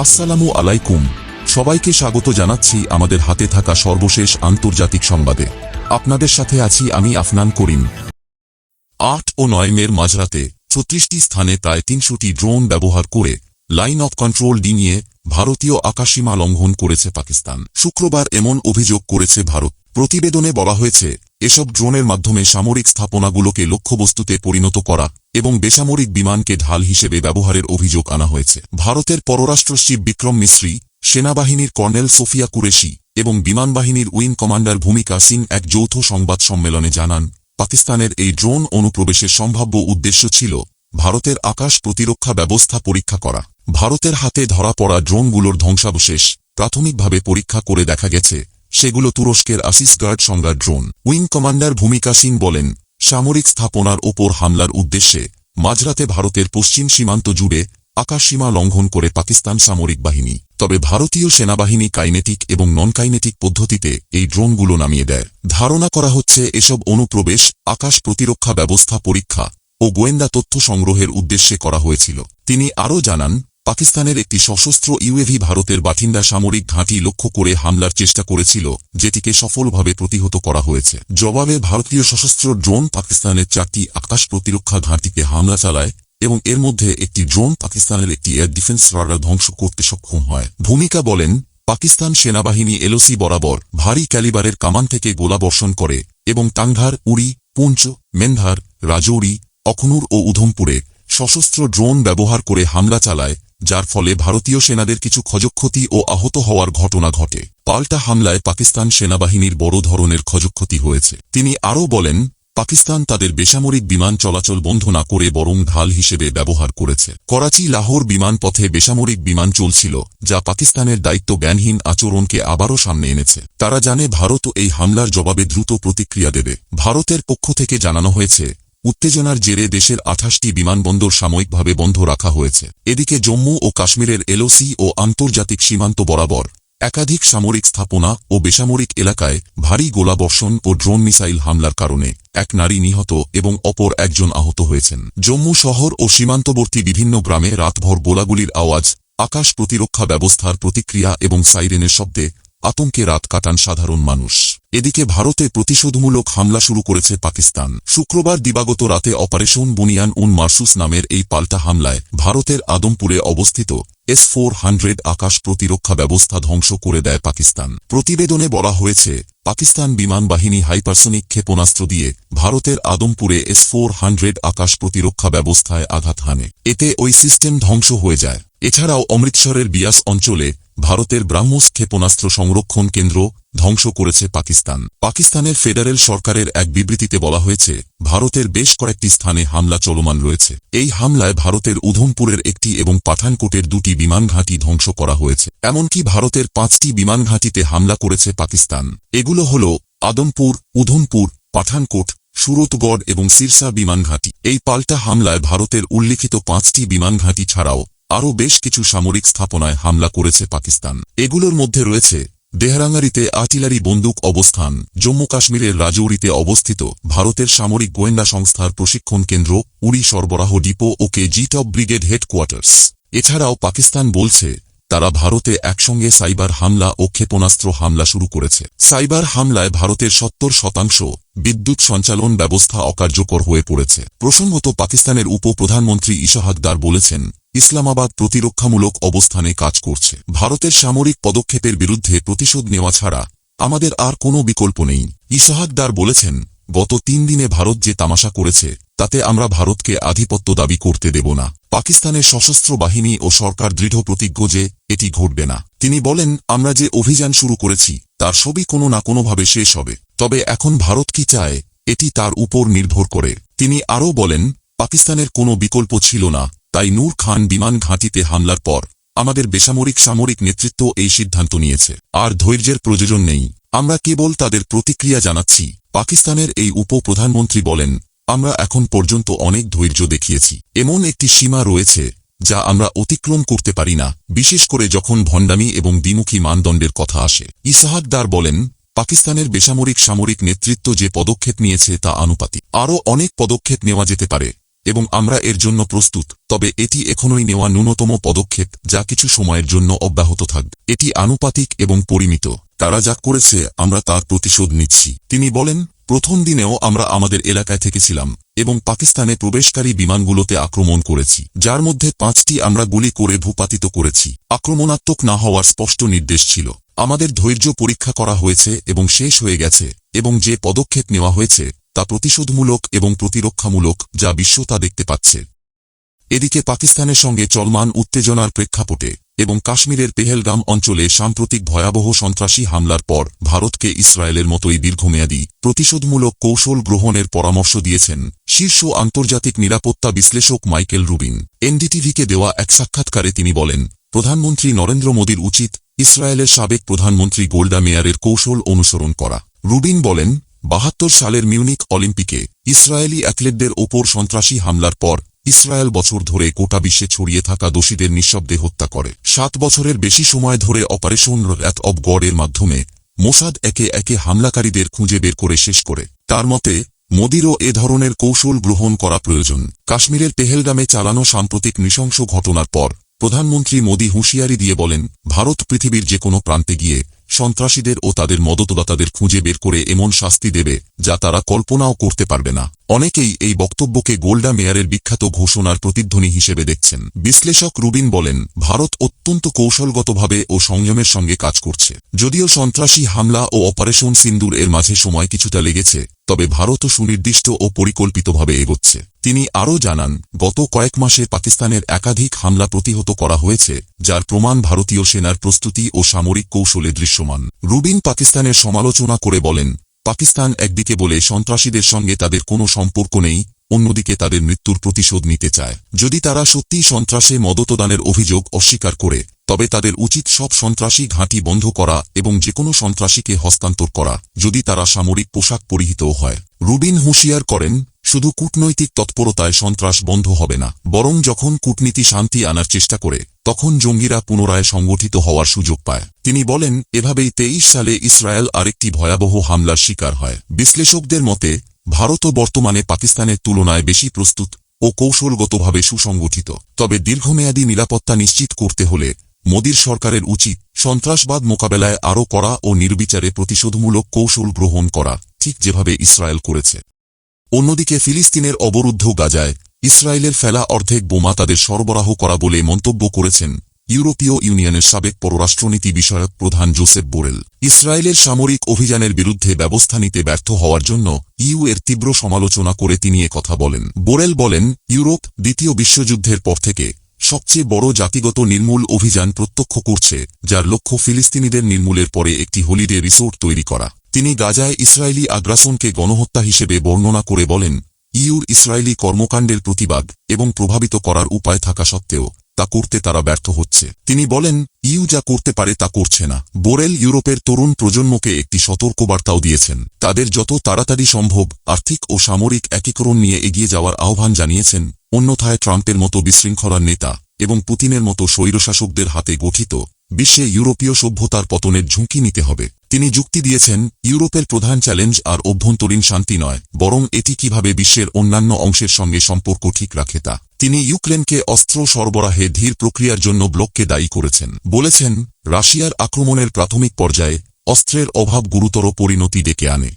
আসসালামু আলাইকুম। সবাইকে স্বাগত জানাচ্ছি আমাদের হাতে থাকা সর্বশেষ আন্তর্জাতিক সংবাদে। আপনাদের সাথে আছি আমি আফনান করিম। আট ও নয় মের মাঝরাতে ছত্রিশটি স্থানে প্রায় তিনশোটি ড্রোন ব্যবহার করে লাইন অফ কন্ট্রোল ডিঙিয়ে ভারতীয় আকাশসীমা লঙ্ঘন করেছে পাকিস্তান। শুক্রবার এমন অভিযোগ করেছে ভারত। প্রতিবেদনে বলা হয়েছে এসব ড্রোনের মাধ্যমে সামরিক স্থাপনাগুলোকে লক্ষ্যবস্তুতে পরিণত করা এবং বেসামরিক বিমানকে ঢাল হিসেবে ব্যবহারের অভিযোগ আনা হয়েছে। ভারতের পররাষ্ট্র সচিব বিক্রম মিশ্রি, সেনাবাহিনীর কর্নেল সোফিয়া কুরেশি এবং বিমানবাহিনীর উইং কমান্ডার ভূমিকা সিং এক যৌথ সংবাদ সম্মেলনে জানান, পাকিস্তানের এই ড্রোন অনুপ্রবেশের সম্ভাব্য উদ্দেশ্য ছিল ভারতের আকাশ প্রতিরক্ষা ব্যবস্থা পরীক্ষা করা। ভারতের হাতে ধরা পড়া ড্রোনগুলোর ধ্বংসাবশেষ প্রাথমিকভাবে পরীক্ষা করে দেখা গেছে সেগুলো তুরস্কের Asisguard Songar drone. Wing commander Bhumika Singh বলেন, সামরিক স্থাপনার ওপর হামলার উদ্দেশ্যে মাঝরাতে ভারতের পশ্চিম সীমান্ত জুড়ে আকাশসীমা লঙ্ঘন করে পাকিস্তান সামরিক বাহিনী। তবে ভারতীয় সেনাবাহিনী কাইনেটিক এবং নন কাইনেটিক পদ্ধতিতে এই ড্রোনগুলো নামিয়ে দেয়। ধারণা করা হচ্ছে, এসব অনুপ্রবেশ, আকাশ প্রতিরক্ষা ব্যবস্থা পরীক্ষা ও গোয়েন্দা তথ্য সংগ্রহের উদ্দেশ্যে করা হয়েছিল। তিনি আরও জানান পাকিস্তানের একটি সশস্ত্র ইউএভি ভারতের বাথিন্দা সামরিক ঘাঁটি লক্ষ্য করে হামলার চেষ্টা করেছিল, যেটিকে সফলভাবে প্রতিহত করা হয়েছে। জবাবে ভারতীয় সশস্ত্র ড্রোন পাকিস্তানের চারটি আকাশ প্রতিরক্ষা ঘাঁটিতে হামলা চালায় এবং এর মধ্যে একটি ড্রোন পাকিস্তানের একটি এয়ার ডিফেন্স রাডার ধ্বংস করতে সক্ষম হয়। ভূমিকা বলেন, পাকিস্তান সেনাবাহিনী এলওসি বরাবর ভারী ক্যালিবারের কামান থেকে গোলাবর্ষণ করে এবং টাঙ্গার, উড়ি, পুঞ্চ, মেন্ধার, রাজৌরি, অখনুর ও উধমপুরে সশস্ত্র ড্রোন ব্যবহার করে হামলা চালায় যার ফলে ভারতীয় সেনাদের কিছু ক্ষয়ক্ষতি ও আহত হওয়ার ঘটনা ঘটে। পাল্টা হামলায় পাকিস্তান সেনাবাহিনীর বড় ধরনের ক্ষয়ক্ষতি হয়েছে। তিনি আরও বলেন, পাকিস্তান তাদের বেসামরিক বিমান চলাচল বন্ধ না করে বরং ঢাল হিসেবে ব্যবহার করেছে। করাচি লাহোর বিমানপথে বেসামরিক বিমান চলছিল, যা পাকিস্তানের দায়িত্ব জ্ঞানহীন আচরণকে আবারও সামনে এনেছে। তারা জানে ভারত এই হামলার জবাবে দ্রুত প্রতিক্রিয়া দেবে। ভারতের পক্ষ থেকে জানানো হয়েছে উত্তেজনার জেরে দেশের আঠাশটি বিমানবন্দর সাময়িকভাবে বন্ধ রাখা হয়েছে। এদিকে জম্মু ও কাশ্মীরের এলওসি ও আন্তর্জাতিক সীমান্ত বরাবর একাধিক সামরিক স্থাপনা ও বেসামরিক এলাকায় ভারী গোলাবর্ষণ ও ড্রোন মিসাইল হামলার কারণে এক নারী নিহত এবং অপর একজন আহত হয়েছেন। জম্মু শহর ও সীমান্তবর্তী বিভিন্ন গ্রামে রাতভর গোলাগুলির আওয়াজ, আকাশ প্রতিরক্ষা ব্যবস্থার প্রতিক্রিয়া এবং সাইরেনের শব্দে আতঙ্কে রাত কাটান সাধারণ মানুষ। এদিকে ভারতে প্রতিশোধমূলক হামলা শুরু করেছে পাকিস্তান। শুক্রবার দিবাগত রাতে অপারেশন বুনিয়ান উন মার্সুস নামের এই পাল্টা হামলায় ভারতের আদমপুরে অবস্থিত এস ফোর হান্ড্রেড আকাশ প্রতিরক্ষা ব্যবস্থা ধ্বংস করে দেয় পাকিস্তান। প্রতিবেদনে বলা হয়েছে, পাকিস্তান বিমান বাহিনী হাইপারসনিক ক্ষেপণাস্ত্র দিয়ে ভারতের আদমপুরে এস ফোর হান্ড্রেড আকাশ প্রতিরক্ষা ব্যবস্থায় আঘাত হানে। এতে ওই সিস্টেম ধ্বংস হয়ে যায়। এছাড়াও অমৃতসরের বিয়াস অঞ্চলে ভারতের ব্রাহ্মস ক্ষেপণাস্ত্র সংরক্ষণ কেন্দ্র ধ্বংস করেছে পাকিস্তান। পাকিস্তানের ফেডারেল সরকারের এক বিবৃতিতে বলা হয়েছে, ভারতের বেশ কয়েকটি স্থানে হামলা চলমান রয়েছে। এই হামলায় ভারতের উধমপুরের একটি এবং পাঠানকোটের দুটি বিমান ঘাঁটি ধ্বংস করা হয়েছে। এমনকি ভারতের পাঁচটি বিমান ঘাঁটিতে হামলা করেছে পাকিস্তান। এগুলো হল আদমপুর, উধমপুর, পাঠানকোট, সুরতগড় এবং সিরসা বিমান ঘাঁটি। এই পাল্টা হামলায় ভারতের উল্লিখিত পাঁচটি বিমান ঘাঁটি ছাড়াও আরও বেশ কিছু সামরিক স্থাপনায় হামলা করেছে পাকিস্তান। এগুলোর মধ্যে রয়েছে দেহরাঙ্গারিতে আর্টিলারি বন্দুক অবস্থান, জম্মু কাশ্মীরের রাজৌরিতে অবস্থিত ভারতের সামরিক গোয়েন্দা সংস্থার প্রশিক্ষণ কেন্দ্র, উড়ি সরবরাহ ডিপো ও K G top brigade headquarters. এছাড়াও পাকিস্তান বলছে, তারা ভারতে একসঙ্গে সাইবার হামলা ও ক্ষেপণাস্ত্র হামলা শুরু করেছে। সাইবার হামলায় ভারতের সত্তর শতাংশ বিদ্যুৎ সঞ্চালন ব্যবস্থা অকার্যকর হয়ে পড়েছে। প্রসঙ্গত পাকিস্তানের উপপ্রধানমন্ত্রী ইশাহাকদার বলেছেন ইসলামাবাদ প্রতিরক্ষামূলক অবস্থানে কাজ করছে। ভারতের সামরিক পদক্ষেপের বিরুদ্ধে প্রতিশোধ নেওয়া ছাড়া আমাদের আর কোনো বিকল্প নেই। ইশাহাকদার বলেছেন, গত তিন দিনে ভারত যে তামাশা করেছে, তাতে আমরা ভারতকে আধিপত্য দাবি করতে দেব না। পাকিস্তানের সশস্ত্র বাহিনী ও সরকার দৃঢ় প্রতিজ্ঞ যে এটি ঘটবে না। তিনি বলেন, আমরা যে অভিযান শুরু করেছি, তার সবই কোনো না কোনোভাবে শেষ হবে। তবে এখন ভারত কি চায়, এটি তার উপর নির্ভর করে। তিনি আরও বলেন, পাকিস্তানের কোনো বিকল্প ছিল না। তাই নূর খান বিমান ঘাঁটিতে হামলার পর আমাদের বেসামরিক সামরিক নেতৃত্ব এই সিদ্ধান্ত নিয়েছে। আর ধৈর্যের প্রয়োজন নেই। আমরা কেবল তাদের প্রতিক্রিয়া জানাচ্ছি। পাকিস্তানের এই উপপ্রধানমন্ত্রী বলেন, আমরা এখন পর্যন্ত অনেক ধৈর্য দেখিয়েছি। এমন একটি সীমা রয়েছে যা আমরা অতিক্রম করতে পারি না, বিশেষ করে যখন ভণ্ডামি এবং দ্বিমুখী মানদণ্ডের কথা আসে। ইসাহাকদার বলেন, পাকিস্তানের বেসামরিক সামরিক নেতৃত্ব যে পদক্ষেপ নিয়েছে তা আনুপাতিক। আরও অনেক পদক্ষেপ নেওয়া যেতে পারে। এবং আমরা এর জন্য প্রস্তুত, তবে এটি এখনই নেওয়া ন্যূনতম পদক্ষেপ, যা কিছু সময়ের জন্য অব্যাহত থাকবে। এটি আনুপাতিক এবং পরিমিত। তারা যা করেছে, আমরা তার প্রতিশোধ নিচ্ছি। তিনি বলেন, প্রথম দিনেও আমরা আমাদের এলাকায় থেকেছিলাম এবং পাকিস্তানে প্রবেশকারী বিমানগুলোতে আক্রমণ করেছি, যার মধ্যে পাঁচটি আমরা গুলি করে ভূপাতিত করেছি। আক্রমণাত্মক না হওয়ার স্পষ্ট নির্দেশ ছিল। আমাদের ধৈর্য পরীক্ষা করা হয়েছে এবং শেষ হয়ে গেছে এবং যে পদক্ষেপ নেওয়া হয়েছে তা প্রতিশোধমূলক এবং প্রতিরক্ষামূলক যা বিশ্ব তা দেখতে পাচ্ছে। এদিকে পাকিস্তানের সঙ্গে চলমান উত্তেজনার প্রেক্ষাপটে এবং কাশ্মীরের পেহেলগাম অঞ্চলে সাম্প্রতিক ভয়াবহ সন্ত্রাসী হামলার পর ভারতকে ইসরায়েলের মতোই দীর্ঘমেয়াদী, প্রতিশোধমূলক কৌশল গ্রহণের পরামর্শ দিয়েছেন শীর্ষ আন্তর্জাতিক নিরাপত্তা বিশ্লেষক মাইকেল রুবিন। এনডিটিভিকে দেওয়া এক সাক্ষাৎকারে তিনি বলেন, প্রধানমন্ত্রী নরেন্দ্র মোদীর উচিত ইসরায়েলের সাবেক প্রধানমন্ত্রী গোল্ডা মেয়ারের কৌশল অনুসরণ করা। রুবিন বলেন বাহাত্তর সালের মিউনিক অলিম্পিকে ইসরায়েলি অ্যাথলেটদের ওপর সন্ত্রাসী হামলার পর ইসরায়েল বছর ধরে গোটা বিশ্বে ছড়িয়ে থাকা দোষীদের নিঃশব্দে হত্যা করে। সাত বছরের বেশি সময় ধরে অপারেশন র্যাথ অব গডের মাধ্যমে মোসাদ একে একে হামলাকারীদের খুঁজে বের করে শেষ করে। তার মতে, মোদিরও এ ধরনের কৌশল গ্রহণ করা প্রয়োজন। কাশ্মীরের পেহেলগামে চালানো সাম্প্রতিক নৃশংস ঘটনার পর প্রধানমন্ত্রী মোদী হুঁশিয়ারি দিয়ে বলেন, ভারত পৃথিবীর যে কোনো প্রান্তে গিয়ে সন্ত্রাসীদের ও তাদের মদতদাতাদের খুঁজে বের করে এমন শাস্তি দেবে যা তারা কল্পনাও করতে পারবে না। অনেকেই এই বক্তব্যকে গোল্ডা মেয়ারের বিখ্যাত ঘোষণার প্রতিধ্বনি হিসেবে দেখছেন। বিশ্লেষক রুবিন বলেন, ভারত অত্যন্ত কৌশলগতভাবে ও সংযমের সঙ্গে কাজ করছে। যদিও সন্ত্রাসী হামলা ও অপারেশন সিন্দুর এর মাঝে সময় কিছুটা লেগেছে, তবে ভারতও সুনির্দিষ্ট ও পরিকল্পিতভাবে এগোচ্ছে। তিনি আরও জানান, গত কয়েক মাসে পাকিস্তানের একাধিক হামলা প্রতিহত করা হয়েছে, যার প্রমাণ ভারতীয় সেনার প্রস্তুতি ও সামরিক কৌশলে দৃশ্যমান। রুবিন পাকিস্তানের সমালোচনা করে বলেন পাকিস্তান একদিকে বলে সন্ত্রাসীদের সঙ্গে তাদের কোনো সম্পর্ক নেই, অন্যদিকে তাদের মৃত্যুর প্রতিশোধ নিতে চায়। যদি তারা সত্যিই সন্ত্রাসে মদতদানের অভিযোগ অস্বীকার করে, তবে তাদের উচিত সব সন্ত্রাসী ঘাঁটি বন্ধ করা এবং যেকোনো সন্ত্রাসীকে হস্তান্তর করা, যদি তারা সামরিক পোশাক পরিহিত হয়। রুবিন হুঁশিয়ার করেন, শুধু কূটনৈতিক তৎপরতায় সন্ত্রাস বন্ধ হবে না, বরং যখন কূটনীতি শান্তি আনার চেষ্টা করে তখন জঙ্গিরা পুনরায় সংগঠিত হওয়ার সুযোগ পায়। তিনি বলেন, এভাবেই তেইশ সালে ইসরায়েল আরেকটি ভয়াবহ হামলার শিকার হয়। বিশ্লেষকদের মতে ভারতও বর্তমানে পাকিস্তানের তুলনায় বেশি প্রস্তুত ও কৌশলগতভাবে সুসংগঠিত। তবে দীর্ঘমেয়াদী নিরাপত্তা নিশ্চিত করতে হলে মোদীর সরকারের উচিত সন্ত্রাসবাদ মোকাবেলায় আরও করা ও নির্বিচারে প্রতিশোধমূলক কৌশল গ্রহণ করা, ঠিক যেভাবে ইসরায়েল করেছে। অন্যদিকে ফিলিস্তিনের অবরুদ্ধ গাজায় ইসরায়েলের ফেলা অর্ধেক বোমা তাদের সরবরাহ করা বলে মন্তব্য করেছেন ইউরোপীয় ইউনিয়নের সাবেক পররাষ্ট্রনীতি বিষয়ক প্রধান জোসেফ বোরেল। ইসরায়েলের সামরিক অভিযানের বিরুদ্ধে ব্যবস্থা নিতে ব্যর্থ হওয়ার জন্য ইউ এর তীব্র সমালোচনা করে তিনি কথা বলেন। বোরেল বলেন, ইউরোপ দ্বিতীয় বিশ্বযুদ্ধের পর থেকে সবচেয়ে বড় জাতিগত নির্মূল অভিযান প্রত্যক্ষ করছে, যার লক্ষ্য ফিলিস্তিনিদের নির্মূলের পরে একটি হলিডে রিসোর্ট তৈরি করা। তিনি গাজায় ইসরায়েলি আগ্রাসনকে গণহত্যা হিসেবে বর্ণনা করে বলেন ইউর ইসরায়েলি কর্মকাণ্ডের প্রতিবাদ এবং প্রভাবিত করার উপায় থাকা সত্ত্বেও তা করতে তারা ব্যর্থ হচ্ছে। তিনি বলেন, ইউ যা করতে পারে তা করছে না। বোরেল ইউরোপের তরুণ প্রজন্মকে একটি সতর্কবার্তাও দিয়েছেন। তাদের যত তাড়াতাড়ি সম্ভব আর্থিক ও সামরিক একীকরণ নিয়ে এগিয়ে যাওয়ার আহ্বান জানিয়েছেন, অন্যথায় ট্রাম্পের মতো বিশৃঙ্খলার নেতা এবং পুতিনের মতো স্বৈরশাসকদের হাতে গঠিত বিশ্বে ইউরোপীয় সভ্যতার পতনের ঝুঁকি নিতে হবে। তিনি যুক্তি দিয়েছেন, ইউরোপের প্রধান চ্যালেঞ্জ আর অভ্যন্তরীণ শান্তি নয়, বরং এটি কীভাবে বিশ্বের অন্যান্য অংশের সঙ্গে সম্পর্ক ঠিক রাখে তা। তিনি ইউক্রেনকে অস্ত্র সরবরাহে ধীর প্রক্রিয়ার জন্য ব্লককে দায়ী করেছেন। বলেছেন, রাশিয়ার আক্রমণের প্রাথমিক পর্যায়ে অস্ত্রের অভাব গুরুতর পরিণতি ডেকে আনে।